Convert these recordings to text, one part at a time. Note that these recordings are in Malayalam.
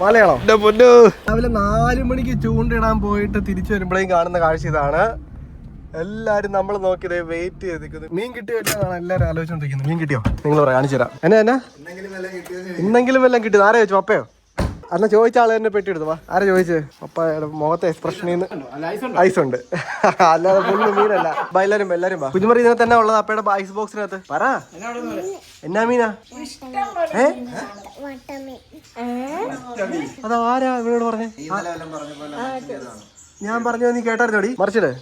മലയാളം. എന്റെ രാവിലെ നാല് മണിക്ക് ചൂണ്ടിടാൻ പോയിട്ട് തിരിച്ചു വരുമ്പോഴേക്കും കാണുന്ന കാഴ്ച ഇതാണ്. എല്ലാരും നമ്മൾ നോക്കിയത് വെയിറ്റ് ചെയ്ത് നിൽക്കുന്നത് മീൻ കിട്ടിയോ എന്നാണ് എല്ലാരും ആലോചിച്ചോണ്ടിരിക്കുന്നത് മീൻ കിട്ടിയോ? നിങ്ങൾ പറയാം കാണിച്ചു തരാം. എന്നാ എന്നാ? ഇന്നെങ്കിലും എല്ലാം കിട്ടിയത് ആരാ ചോദിച്ചു പപ്പയോ അന്ന് ചോദിച്ച ആൾ തന്നെ പെട്ടി എടുത്തു? വാ. ആരാ ചോദിച്ചത്? അപ്പൊ മുഖത്തെ എക്സ്പ്രഷനിൽ നിന്ന് ഐസ് ഉണ്ട്. അല്ലാതെ ഫുള്ള് മീനല്ല. എല്ലാരും വാ, എല്ലാരും വാ. കുഞ്ഞുമറി ഇതിനെ തന്നെ ഉള്ളത്? അപ്പയുടെ ഐസ് ബോക്സിനകത്ത് പറ. എന്നാ മീനാ? ഏ? അതാരാ ആരാ ഇവരോട് പറഞ്ഞേ? ഞാൻ പറഞ്ഞു നീ കേട്ടായിരുന്നോടി മറിച്ചിട്.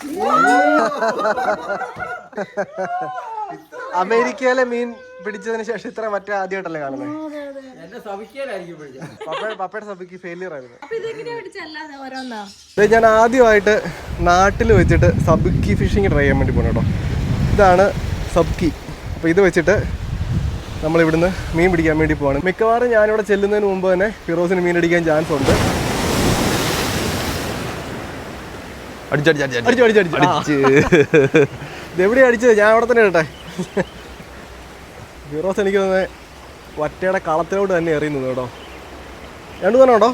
അമേരിക്കയിലെ മീൻ പിടിച്ചതിന് ശേഷം ഇത്ര മറ്റേ ആദ്യമായിട്ടല്ലേ കാണുന്നത് പപ്പയുടെ പപ്പയുടെ സഭയ്ക്ക് ഫെയിലിയർ ആയിരുന്നു. ഇത് ഞാൻ ആദ്യമായിട്ട് നാട്ടിൽ വെച്ചിട്ട് സബ്ക്കി ഫിഷിങ് ട്രൈ ചെയ്യാൻ വേണ്ടി പോകണം കേട്ടോ ഇതാണ് സബ്ക്കി അപ്പോൾ ഇത് വെച്ചിട്ട് നമ്മൾ ഇവിടുന്ന് മീൻ പിടിക്കാൻ വേണ്ടി പോവാണ്. മിക്കവാറും ഞാനിവിടെ ചെല്ലുന്നതിന് മുമ്പ് തന്നെ ഫിറോസിന് മീൻ അടിക്കാൻ ചാൻസ് ഉണ്ട്. അടിച്ചടിച്ച് അടിച്ചു അടിച്ചു അടിച്ചു. അടിച്ച് ഇത് എവിടെയാണ് അടിച്ചത്? ഞാൻ അവിടെ തന്നെ ഇടട്ടെ. ഫിറോസ് എനിക്ക് തന്നെ വറ്റയുടെ കളത്തിലോട്ട് തന്നെ എറിയുന്നത് കേട്ടോ. രണ്ടു തന്നെ ഉണ്ടോ?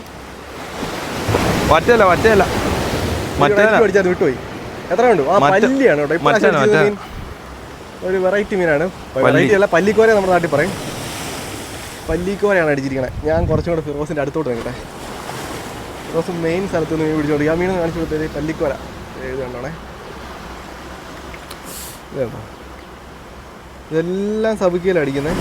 വറ്റയല്ല വറ്റയല്ല. മറ്റേ അടിച്ചത് വിട്ടുപോയി. എത്ര ഉണ്ട് ആ പല്ലിയാണ് കേട്ടോ. ഒരു വെറൈറ്റി മീനാണ്. വെറൈറ്റി അല്ല പല്ലിക്കോര നമ്മുടെ നാട്ടിൽ പറയും. പല്ലിക്കോരയാണ് അടിച്ചിരിക്കണേ. ഞാൻ കുറച്ചും കൂടെ ഫിറോസിന്റെ അടുത്തോട്ട് നിൽക്കട്ടെ. ഫിറോസ് മെയിൻ സ്ഥലത്ത് നിന്ന് മീൻ പിടിച്ചോണ്ട് ആ മീൻ കാണിച്ചു കൊടുത്തത് പല്ലിക്കോര. എഴുതണ്ടോണേ ഇത് കണ്ടോ? ഇതെല്ലാം സബുക്കിയിൽ അടിക്കുന്നത്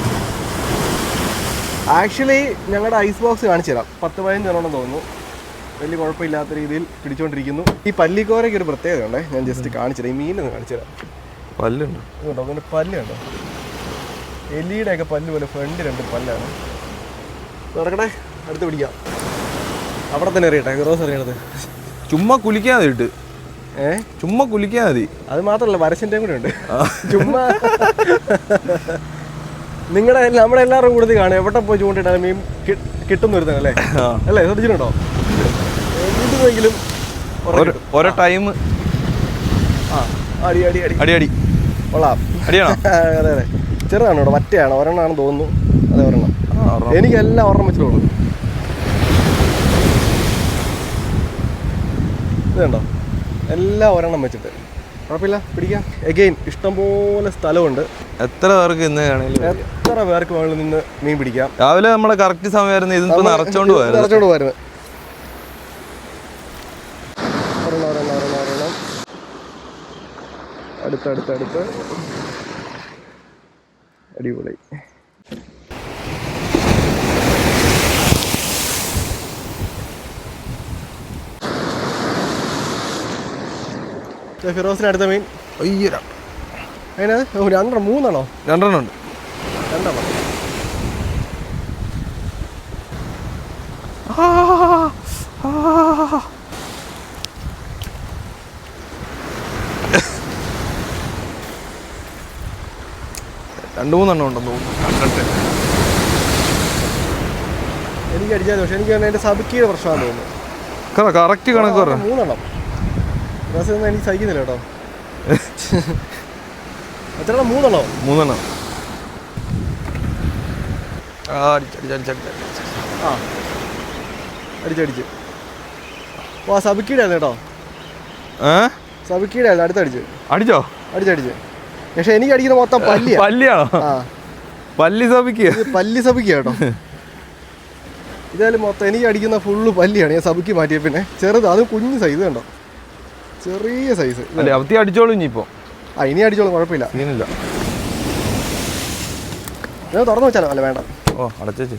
ആക്ച്വലി ഞങ്ങളുടെ ഐസ് ബോക്സ് കാണിച്ചു തരാം. പത്ത് പതിനഞ്ച് എണ്ണം തോന്നുന്നു. വലിയ കുഴപ്പമില്ലാത്ത രീതിയിൽ പിടിച്ചുകൊണ്ടിരിക്കുന്നു ഈ പല്ലിക്കോരയ്ക്ക് ഒരു പ്രത്യേകത ഉണ്ടേ? ഞാൻ ജസ്റ്റ് കാണിച്ചു തരാം. ഈ മീനൊന്ന് കാണിച്ചു തരാം. പല്ലുണ്ട്. അതുകൊണ്ട് കണ്ടോ അതിന്റെ പല്ല് കണ്ടോ എലിയുടെ ഒക്കെ പല്ല് പോലെ ഫ്രണ്ട് രണ്ട് പല്ലാണ്. നടക്കട്ടെ അടുത്ത് പിടിക്കാം. അവിടെ തന്നെ അറിയട്ടെ ഗ്രോസ് അറിയണത് ചുമ്മാ കുളിക്കാതെ ഇട്ട്. ചുമ്മാ കുലിക്കാൻ മതി. അത് മാത്രമല്ല വരച്ചിന്റെയും കൂടെ ഉണ്ട്. ചുമ്മാ. നിങ്ങളുടെ നമ്മുടെ എല്ലാവരും കൂടുതൽ കാണും. എവിടെ പോയി ചൂണ്ടിട്ടാലും മീൻ കി- കിട്ടുന്ന ഒരു അല്ലേ? അല്ലേ? ശ്രദ്ധിച്ചിട്ടുണ്ടോ? എന്തെങ്കിലും ഓരോ ടൈം ആ. അടി അടി അടി. അടി അടി. കൊള്ളാം. അടിയാണോ? അതെ അതെ. ചെറുതാണ് കേട്ടോ മറ്റേയാണ് ഒരെണ്ണമാണെന്ന് തോന്നുന്നു. അതെ ഒരെണ്ണം. എനിക്കെല്ലാം ഒരെണ്ണം. എനിക്ക് എല്ലാം ഒരെണ്ണം വെച്ചിട്ടുള്ളൂ. ഇത് കണ്ടോ എല്ലാം ഒരെണ്ണം വെച്ചിട്ട്. കുഴപ്പമില്ല പിടിക്കാം. എഗെയിൻ ഇഷ്ടംപോലെ സ്ഥലമുണ്ട്. എത്ര പേർക്ക് ഇന്ന് എത്ര പേർക്ക് വേണമെങ്കിൽ നിന്ന് മീൻ പിടിക്കാം. രാവിലെ നമ്മളെ കറക്റ്റ് സമയമായിരുന്നു. ഇതിപ്പോ നിറച്ചോണ്ട് പോയത് നിറച്ചോണ്ട് പോയിരുന്നു ഒരെണ്ണം ഒരെണ്ണം ഒരെണ്ണം ഒരെണ്ണം. അടുത്ത് അടുത്ത് അടുത്ത്. അടിപൊളി. ഫിറോസിന് അടുത്ത മീൻ. അയ്യോ അതിനത് രണ്ടെണ്ണം മൂന്നെണ്ണോ? രണ്ടെണ്ണം ഉണ്ട്. രണ്ടെണ്ണം. രണ്ട് മൂന്നെണ്ണം ഉണ്ടെന്ന് തോന്നുന്നു. കണ്ടിട്ട്. എനിക്ക് അടിച്ചാൽ പക്ഷെ എനിക്ക് എന്റെ സബിക്കിയുടെ പ്രശ്നമാണെന്ന് തോന്നുന്നു. കറക്റ്റ് കണക്ക് മൂന്നെണ്ണം. ദിവസം എനിക്ക് സഹിക്കുന്നില്ല കേട്ടോ. എത്ര മൂന്നെണ്ണോ? മൂന്നെണ്ണം. ആ അടിച്ച് അടിച്ച് അടിച്ച് അടിച്ച് അടിച്ച്. ആ. അടിച്ചടിച്ച് ഓ സബിക്കിയുടെ കേട്ടോ. ഏ? സബിക്കിയുടെ അടുത്തടിച്ച് അടിച്ചോ. അടിച്ചടിച്ച് പക്ഷെ എനിക്ക് അടിക്കുന്ന മൊത്തം പല്ലിയാ. പല്ലിയാണോ? ആ. പല്ലി സഭിക്ക് ഇത് പല്ലി സബിക്കുക കേട്ടോ. ഇതായാലും മൊത്തം എനിക്ക് അടിക്കുന്ന ഫുള്ള് പല്ലിയാണ്. ഞാൻ സബിക്ക് മാറ്റിയ പിന്നെ. ചെറുത് അത് കുഞ്ഞു സൈസ് കണ്ടോ ചെറിയ സൈസ് അല്ലെ അവത്തി അടിച്ചോളൂ ഇനിയിപ്പോ. ആ ഇനി അടിച്ചോളൂ കുഴപ്പമില്ല. സീനില്ല തുറന്നു വെച്ചാലോ? അല്ല വേണ്ട. ഓ അടച്ചേ.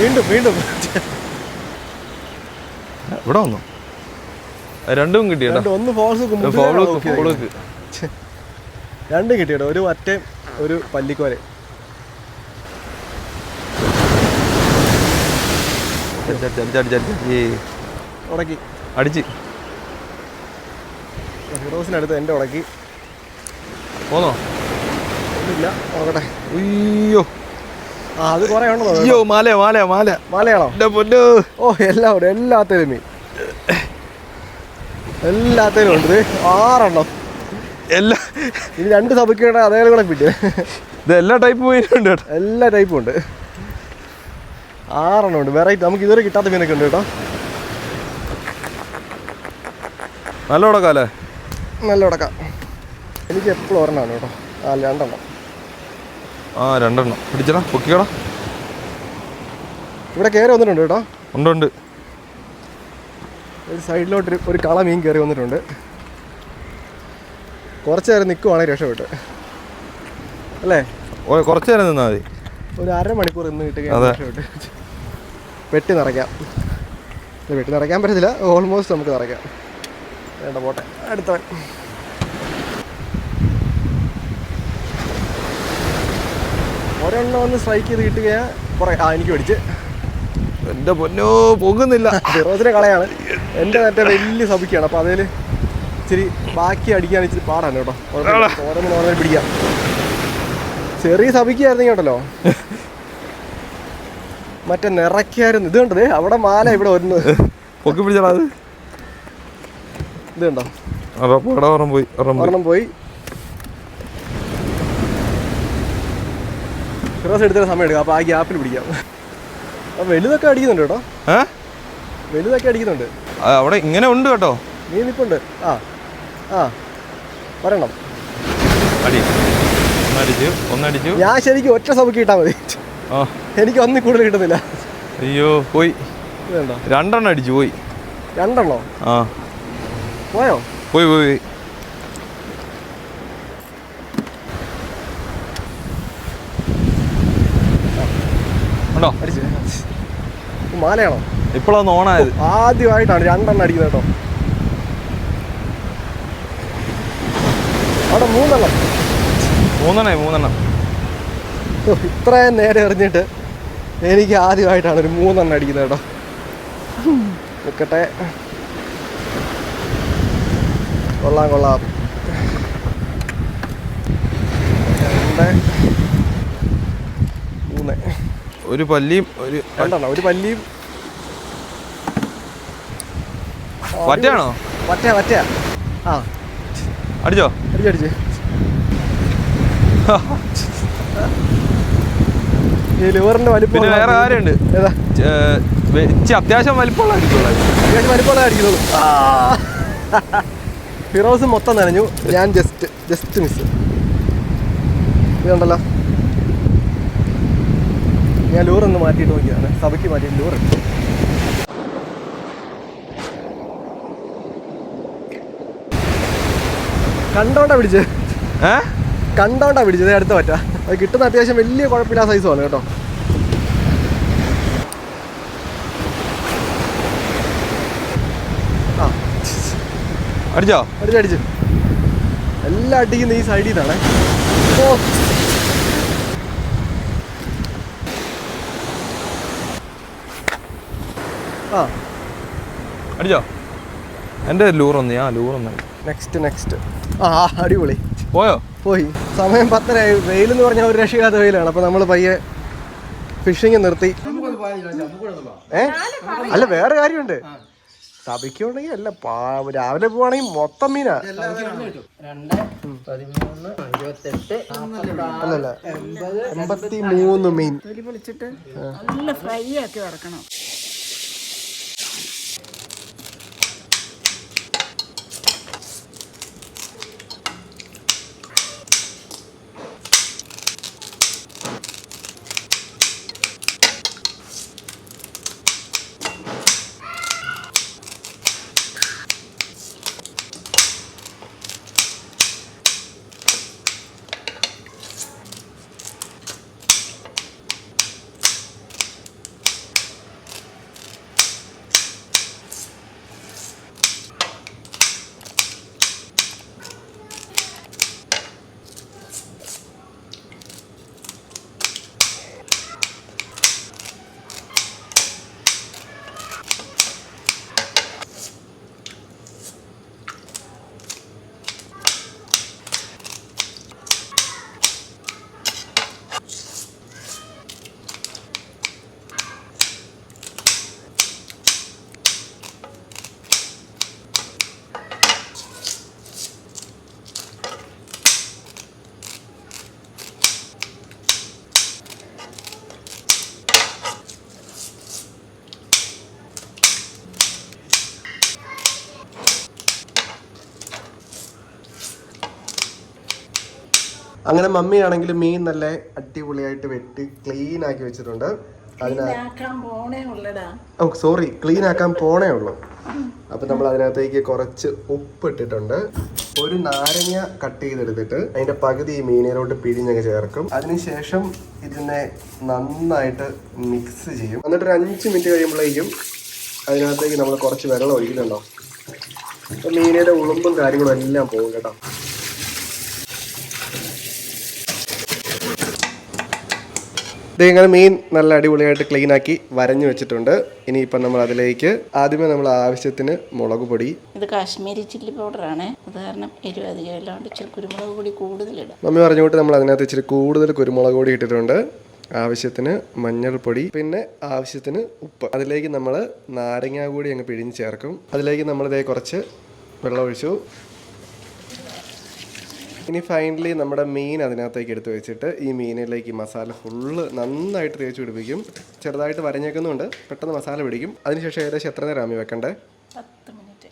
വീണ്ടും വീണ്ടും. ഇവിടെ വന്നു? രണ്ടും കിട്ടിയോ? രണ്ട് ഒന്ന് ഫോൾസ് രണ്ടും കിട്ടിയോ ഒരു മറ്റേ ഒരു പല്ലിക്കോരെ ഉടക്കി. അടിച്ച്. ഫിറോസിനടുത്ത് എന്റെ ഉടക്കി. പോന്നോ? ഇല്ല നോക്കട്ടെ അയ്യോ. ആ അത് കുറേ ഉണ്ടോ അയ്യോ മാല മാല മാല. മാലയാണോ? എന്റെ പൊന്നു. ഓ എല്ലാം ഉണ്ട് എല്ലാത്തേലും മീൻ എല്ലാത്തിലും ഉണ്ട്. ആറെണ്ണം. എല്ലാ ഇനി രണ്ട് സബക്കിയുടെ അതേ കൂടെ കിട്ടിയ. ഇത് എല്ലാ ടൈപ്പ് മീനുണ്ട് എല്ലാ ടൈപ്പും ഉണ്ട്. ആറെണ്ണം ഉണ്ട്. വെറൈറ്റി നമുക്ക് ഇതുവരെ കിട്ടാത്ത മീനൊക്കെ ഉണ്ട് കേട്ടോ. നല്ല ഉടക്കാല്ലേ നല്ല ഉടക്കാം. എനിക്ക് എപ്പോഴും ഒരെണ്ണമാണ് കേട്ടോ. ആ രണ്ടെണ്ണം. ആ രണ്ടെണ്ണം. പിടിച്ചടാ പൊക്കിക്കടാ. ഇവിടെ കയറി വന്നിട്ടുണ്ട് കേട്ടോ. ഉണ്ട് ഉണ്ട്. ഒരു സൈഡിലോട്ട് ഒരു- കള മീൻ കയറി വന്നിട്ടുണ്ട്. കുറച്ച് നേരം നിൽക്കുവാണെങ്കിൽ രക്ഷപ്പെട്ട്. അല്ലേ? കുറച്ച് നേരം നിന്നാൽ മതി. ഒരു അരമണിക്കൂർ ഇന്ന് കിട്ടുക അതെ. രക്ഷപ്പെട്ട്. വെട്ടി നിറയ്ക്കാം. വെട്ടി നിറയ്ക്കാൻ പറ്റത്തില്ല. ഓൾമോസ്റ്റ് നമുക്ക് നിറയ്ക്കാം. വേണ്ട പോട്ടെ. അടുത്തവൻ. ഒരെണ്ണം ഒന്ന് സ്ട്രൈക്ക് ചെയ്ത് കിട്ടുകയാ. കുറേ ആ എനിക്ക് പിടിച്ച്. എന്റെ പൊന്നോ പോകുന്നില്ല. ഫിറോസിനെ കളയാണ്. എന്റെ മറ്റേ വലിയ സഭിക്കാണ് അപ്പോൾ അതിൽ ഇച്ചിരി ബാക്കി അടിക്കാൻ ഇച്ചിരി പാടാണ് കേട്ടോ. ഓരോന്ന് ഓരോ പിടിക്കാം. ചെറിയ സഭിക്കായിരുന്നെങ്കിൽ കേട്ടല്ലോ മറ്റേ നിറയ്ക്കായിരുന്നു. ഇത് കണ്ടത് അവിടെ മാല ഇവിടെ വരുന്നത്. പൊക്കി പിടിച്ചത് അത്. ഇത് കണ്ടോ? പടം ഓർമ്മ പോയി ഓർമ്മ പോയി. ഒരെണ്ണം പോയി. ഫിറോസ് എടുത്തിട്ട് സമയം എടുക്കാം. അപ്പോൾ ആ ഗ്യാപ്പിൽ പിടിക്കാം. അപ്പോൾ വലുതൊക്കെ അടിക്കുന്നുണ്ട് കേട്ടോ. ഏ? വലുതൊക്കെ അടിക്കുന്നുണ്ട്. ആ, അവിടെ ഇങ്ങനെ ഉണ്ട് കേട്ടോ. നീ നിപ്പുണ്ട്. ആ ആ പറയണം അടി. ഒന്നടിച്ചു ഒന്നടിച്ചു. ഞാൻ ശരിക്കും ഒറ്റ സഭയ്ക്ക് കിട്ടാൽ മതി. എനിക്ക് ഒന്നും കൂടുതൽ കിട്ടുന്നില്ല. അയ്യോ പോയി. രണ്ടെണ്ണം അടിച്ചു പോയി. രണ്ടെണ്ണോ? ആ. പോയോ? പോയി പോയി ഉണ്ടോ? മാലയാണോ? ഇപ്പോഴാണ് ഓണായത്. ആദ്യമായിട്ടാണ് രണ്ടെണ്ണം അടിക്കുന്നത് കേട്ടോ. അവിടെ മൂന്നെണ്ണം. മൂന്നെണ്ണേ മൂന്നെണ്ണം. ഇത്രയും നേരെ എറിഞ്ഞിട്ട് എനിക്ക് ആദ്യമായിട്ടാണ് ഒരു മൂന്നെണ്ണം അടിക്കുന്നത് കേട്ടോ. നിൽക്കട്ടെ കൊള്ളാം കൊള്ളാം. മൂന്ന്. ഒരു പല്ലിയും ഒരു രണ്ടെണ്ണം. ഒരു പല്ലിയും. വറ്റയാണോ? വറ്റ വറ്റ ആ. അടിച്ചോ? അടിച്ചടിച്ച് ഈ ലിവറിന്റെ വലിപ്പം പിന്നെ വേറെ കാര്യമുണ്ട്. ഇച്ചി അത്യാവശ്യം വലിപ്പമുള്ള അത്യാവശ്യം വലിപ്പമുള്ള അടിക്കുന്നത് ഫിറോസ് മൊത്തം നനഞ്ഞു. ഞാൻ ജസ്റ്റ് ജസ്റ്റ് മിസ് ഇതുണ്ടല്ലോ ഞാൻ ലൂറൊന്ന് മാറ്റിയിട്ട് നോക്കിയതാണ്. സഭയ്ക്ക് മാറ്റിയിട്ട് ലൂർ കണ്ടോണ്ടാ പിടിച്ചത്? ഏ? കണ്ടോണ്ടാ പിടിച്ചത്? അടുത്ത പറ്റ അത് കിട്ടുന്ന അത്യാവശ്യം വലിയ കുഴപ്പമില്ലാത്ത സൈസുമാണ് കേട്ടോ. ആ. അടിച്ചോ? അടിച്ചടിച്ച് എല്ലാം അടിക്കുന്ന ഈ സൈഡിൽ നിന്നാണ്. ഓ. ആ. അടിച്ചോ? എന്റെ ലൂറൊന്ന് ആ ലൂറൊന്ന് നെക്സ്റ്റ് നെക്സ്റ്റ് ആ, അടിപൊളി. പോയോ? പോയി. സമയം പത്തരയായി. വെയിലെന്ന് പറഞ്ഞാൽ ഒരു രക്ഷയില്ലാത്ത വെയിലാണ്. അപ്പോൾ നമ്മൾ പയ്യെ ഫിഷിങ് നിർത്തി. ഏ? അല്ല വേറെ കാര്യമുണ്ട്. തപിക്കുണ്ടെങ്കിൽ അല്ല രാവിലെ പോവാണെങ്കിൽ മൊത്തം മീനാ. അല്ലല്ല. എൺപത്തി മൂന്ന് മീൻ നല്ല ഫ്രൈ ആക്കി വറക്കണം. അങ്ങനെ മമ്മിയാണെങ്കിൽ മീൻ നല്ല അടിപൊളിയായിട്ട് വെട്ടി ക്ലീൻ ആക്കി വെച്ചിട്ടുണ്ട്. ഓ സോറി ക്ലീൻ ആക്കാൻ പോണേ ഉള്ളൂ. അപ്പൊ നമ്മൾ അതിനകത്തേക്ക് കുറച്ച് ഉപ്പ് ഇട്ടിട്ടുണ്ട് ഒരു നാരങ്ങ കട്ട് ചെയ്തെടുത്തിട്ട് അതിന്റെ പകുതി ഈ മീനിലോട്ട് പിഴിഞ്ഞങ്ങ് ചേർക്കും. അതിനുശേഷം ഇതിനെ നന്നായിട്ട് മിക്സ് ചെയ്യും. എന്നിട്ട് ഒരു അഞ്ച് മിനിറ്റ് കഴിയുമ്പോഴേക്കും അതിനകത്തേക്ക് നമ്മൾ കുറച്ച് വെള്ളം ഒഴിക്കുന്നുണ്ടോ? അപ്പൊ ഉളുമ്പും കാര്യങ്ങളും എല്ലാം പോകും കേട്ടോ. ഇത് ഇങ്ങനെ മീൻ നല്ല അടിപൊളിയായിട്ട് ക്ലീൻ ആക്കി വരഞ്ഞു വെച്ചിട്ടുണ്ട്. ഇനിയിപ്പം നമ്മൾ അതിലേക്ക് ആദ്യമേ നമ്മൾ ആവശ്യത്തിന് മുളക് പൊടി. ഇത് കാശ്മീരി ചില്ലി പൗഡറാണ് അത് കാരണം എരിവ് അധികം. ഇല്ലാണ്ട് ഇച്ചിരി കുരുമുളക് പൊടി കൂടുതലിടാം മമ്മി പറഞ്ഞുകൊണ്ട് നമ്മൾ അതിനകത്ത് ഇച്ചിരി കൂടുതൽ കുരുമുളക് പൊടി ഇട്ടിട്ടുണ്ട്. ആവശ്യത്തിന് മഞ്ഞൾപ്പൊടി പിന്നെ ആവശ്യത്തിന് ഉപ്പ്. അതിലേക്ക് നമ്മൾ നാരങ്ങ കൂടി അങ്ങ് പിഴിഞ്ഞ് ചേർക്കും. അതിലേക്ക് നമ്മളിതേ കുറച്ച് വെള്ളം ഒഴിച്ചു. ഇനി ഫൈനലി നമ്മുടെ മീൻ അതിനകത്തേക്ക് എടുത്ത് വെച്ചിട്ട് ഈ മീനിലേക്ക് മസാല ഫുള്ള് നന്നായിട്ട് തേച്ച് പിടിപ്പിക്കും. ചെറുതായിട്ട് വരഞ്ഞേക്കുന്നുണ്ട്. പെട്ടെന്ന് മസാല പിടിക്കും. അതിനുശേഷം ഏകദേശം എത്ര നേരം ആമി വെക്കണ്ടേ മിനിറ്റ്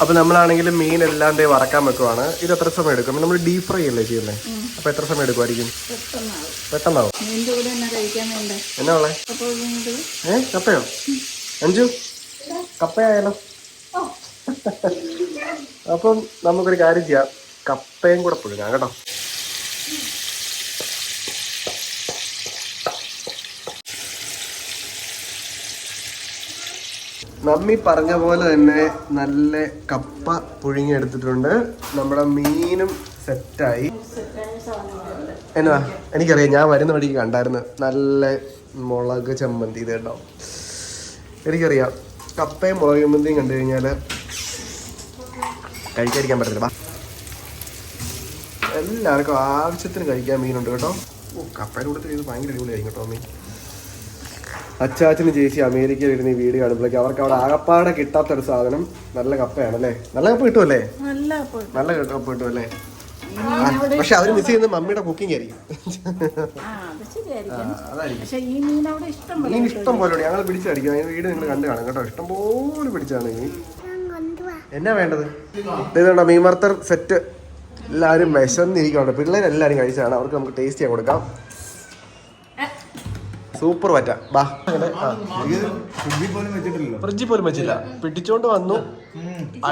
അപ്പോൾ നമ്മളാണെങ്കിൽ മീൻ എല്ലാം ദേ വറക്കാൻ വെക്കുവാണ്. ഇത് എത്ര സമയം എടുക്കും? നമ്മൾ ഡീപ് ഫ്രൈ അല്ലേ ചെയ്യുന്നത് അപ്പോൾ എത്ര സമയം എടുക്കുമായിരിക്കും പെട്ടെന്നാവും. എന്നാ ഉള്ളേ? ഏ കപ്പയോ? അഞ്ചു? കപ്പയായാലോ? അപ്പം നമുക്കൊരു കാര്യം ചെയ്യാം. കപ്പയും കൂടെ പുഴുങ്ങാം കേട്ടോ. മമ്മി പറഞ്ഞ പോലെ തന്നെ നല്ല കപ്പ പുഴുങ്ങിയെടുത്തിട്ടുണ്ട്. നമ്മുടെ മീനും സെറ്റായി. എന്നാ എനിക്കറിയാം ഞാൻ വരുന്ന വഴിക്ക് കണ്ടായിരുന്നു. നല്ല മുളക് ചമ്മന്തി ഇത് എനിക്കറിയാം. കപ്പയും മുളക് ചമ്മന്തിയും കണ്ടു കഴിഞ്ഞാൽ കഴിക്കാതിരിക്കാൻ പറ്റത്തില്ല. എല്ലാവർക്കും ആവശ്യത്തിന് കഴിക്കാൻ മീനുണ്ട് കേട്ടോ. ഓ കപ്പയുടെ കൂടെ ഭയങ്കര അടിപൊളിയായിരിക്കും കേട്ടോ മീൻ അച്ചാച്ചന് ചേച്ചി അമേരിക്കയിൽ ഇരുന്ന് ഈ വീട് കാണുമ്പോഴേക്ക് അവർക്ക് അവിടെ ആകപ്പാടെ കിട്ടാത്തൊരു സാധനം നല്ല കപ്പയാണ് അല്ലേ നല്ല കപ്പ കിട്ടുമല്ലേ നല്ല കപ്പ കിട്ടും അല്ലേ പക്ഷെ അവർ മിസ് ചെയ്യുന്ന മമ്മിയുടെ കുക്കിംഗ് ആയിരിക്കും. മീൻ ഇഷ്ടം പോലെ ഞങ്ങൾ പിടിച്ചടിക്കും അതിന് വീട് നിങ്ങൾ കണ്ടു കാണും കേട്ടോ. ഇഷ്ടം പോലെ പിടിച്ചാണ് മീൻ. എന്നാ വേണ്ടത്? ഇതുകൊണ്ട് മീൻ വറുത്തർ സെറ്റ് എല്ലാവരും വിശന്നിരിക്കുന്നുണ്ട് പിള്ളേരെല്ലാവരും കഴിച്ചാണ്. അവർക്ക് നമുക്ക് ടേസ്റ്റ് ചെയ്യാൻ കൊടുക്കാം. സൂപ്പർ പറ്റ. ഫ്രിഡ്ജിൽ പോലും വെച്ചില്ല പിടിച്ചോണ്ട് വന്നു.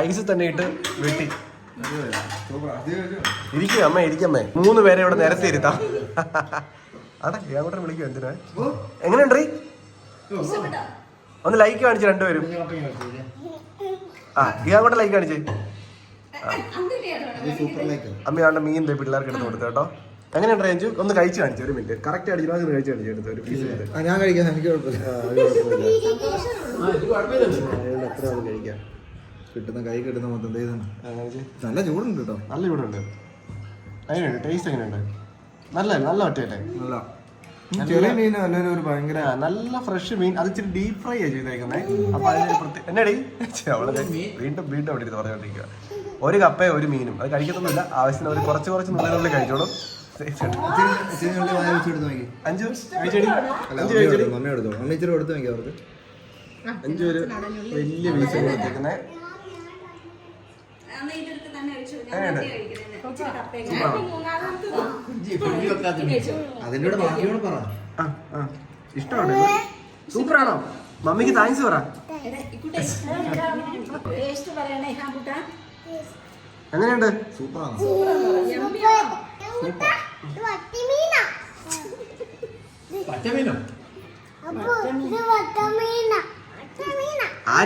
ഐസ് തന്നെ ഇട്ട് വെട്ടി. ഇരിക്കും അമ്മ ഇരിക്കമ്മേ മൂന്ന് പേരെ ഇവിടെ നിരത്തി ഇരുത്താം. അതെ കൂടെ വിളിക്കും എന്തിനാ? എങ്ങനെയുണ്ട്? ഒന്ന് ലൈക്ക് കാണിച്ചു രണ്ടുപേരും. ആ ഈ അങ്ങോട്ട് ലൈക്ക് കാണിച്ചേ. അമ്മ ആണ്ട് മീൻ പിള്ളേർക്ക് എടുത്ത് കൊടുത്തു കേട്ടോ. എങ്ങനെയുണ്ട് റേഞ്ച് ഒന്ന് കഴിച്ചു കാണിച്ചു ഒരു മിനിറ്റ് കറക്റ്റ് അടിച്ചു അത് കഴിച്ചു കാണിച്ചു എടുത്ത് ഒരു പീസ് ഞാൻ കഴിക്കാം എനിക്ക് കുഴപ്പമില്ല. എത്ര ആളും കഴിക്കാം. കിട്ടുന്ന കൈ കിട്ടുന്ന മൊത്തം. നല്ല ചൂടുണ്ട് കേട്ടോ. നല്ല ചൂടുണ്ട്. ഉണ്ട് എങ്ങനെയുണ്ട്? ടേസ്റ്റ് എങ്ങനെയുണ്ട്? നല്ല നല്ല ഒറ്റയല്ലേ? നല്ല. ചെറിയ മീൻ നല്ലൊരു ഒരു ഭയങ്കര നല്ല ഫ്രഷ് മീൻ. അത് ഇച്ചിരി ഡീപ് ഫ്രൈ ആണ് ചെയ്തേക്കുന്നത് അപ്പൊ അതിന് പ്രത്യേക എന്നാടി? അവളെ വീണ്ടും വീണ്ടും അവിടെ ഇരുന്ന് പറഞ്ഞുകൊണ്ടിരിക്കുക ഒരു കപ്പയും ഒരു മീനും. അത് കഴിക്കത്തൊന്നുമില്ല. ആവശ്യത്തിന് ഒരു കുറച്ച് കുറച്ച് നുള്ളിനുള്ളിൽ കഴിച്ചോളും. അഞ്ചു മമ്മി എടുത്തോ, മമ്മി എടുത്തോ മമ്മി ഇച്ചിരി കൊടുത്തു നോക്കി അവർക്ക്. അഞ്ചു വലിയ പീസ് ബാക്കിയോട് പറ. ഇഷ്ടമാണ്. സൂപ്പറാണോ? മമ്മിക്ക് താങ്ക്സ് പറ. ടേസ്റ്റ് പറയണേ ഹാ കുട്ടാ. എങ്ങനെയുണ്ട്? സൂപ്പറാണ്.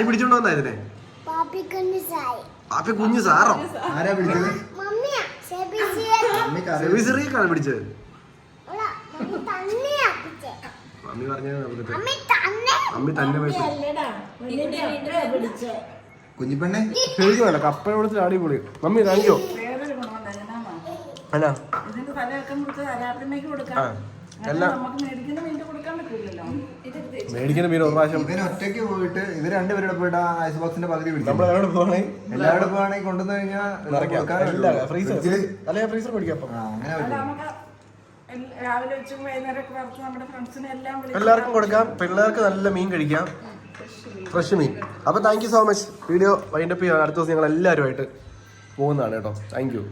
ആര് പിടിച്ചോണ്ട് വന്നാ ഇതിനെ? പാപ്പി കുഞ്ഞു സാറോ? ആരാ പിടിച്ചത്? സെവിസറിയൊക്കെയാണ് പിടിച്ചത്. മമ്മി പറഞ്ഞത് നമുക്ക് മമ്മി തന്നെ. പോയി കുഞ്ഞിപ്പെണ്ണെ. ശരിക്കും വേണ്ട കപ്പയോളത്തിൽ അടിപൊളി മമ്മി താങ്ക് യു. അല്ല. എല്ലാം മേടിക്കുന്ന മീൻ ഒരു പ്രാവശ്യം. ഇതിന് ഒറ്റയ്ക്ക് പോയിട്ട് ഇത് രണ്ടുപേരുടെ പോയിട്ട് ആ ഐസ് ബോക്സിന്റെ പകുതി പിടിക്കും നമ്മൾ എവിടെ പോകണേ എല്ലാവരും പോവാണെങ്കിൽ കൊണ്ടുവന്നു കഴിഞ്ഞാൽ ഫ്രീസർ അല്ലെ ഫ്രീസർ മേടിക്കാം അങ്ങനെ എല്ലാവർക്കും കൊടുക്കാം. പിള്ളേർക്ക് നല്ല മീൻ കഴിക്കാം. ഫ്രഷ് മീൻ. അപ്പൊ thank you so much video wind up ചെയ്യാൻ അടുത്ത ദിവസം ഞങ്ങൾ എല്ലാവരുമായിട്ട് പോകുന്നതാണ് കേട്ടോ. Thank you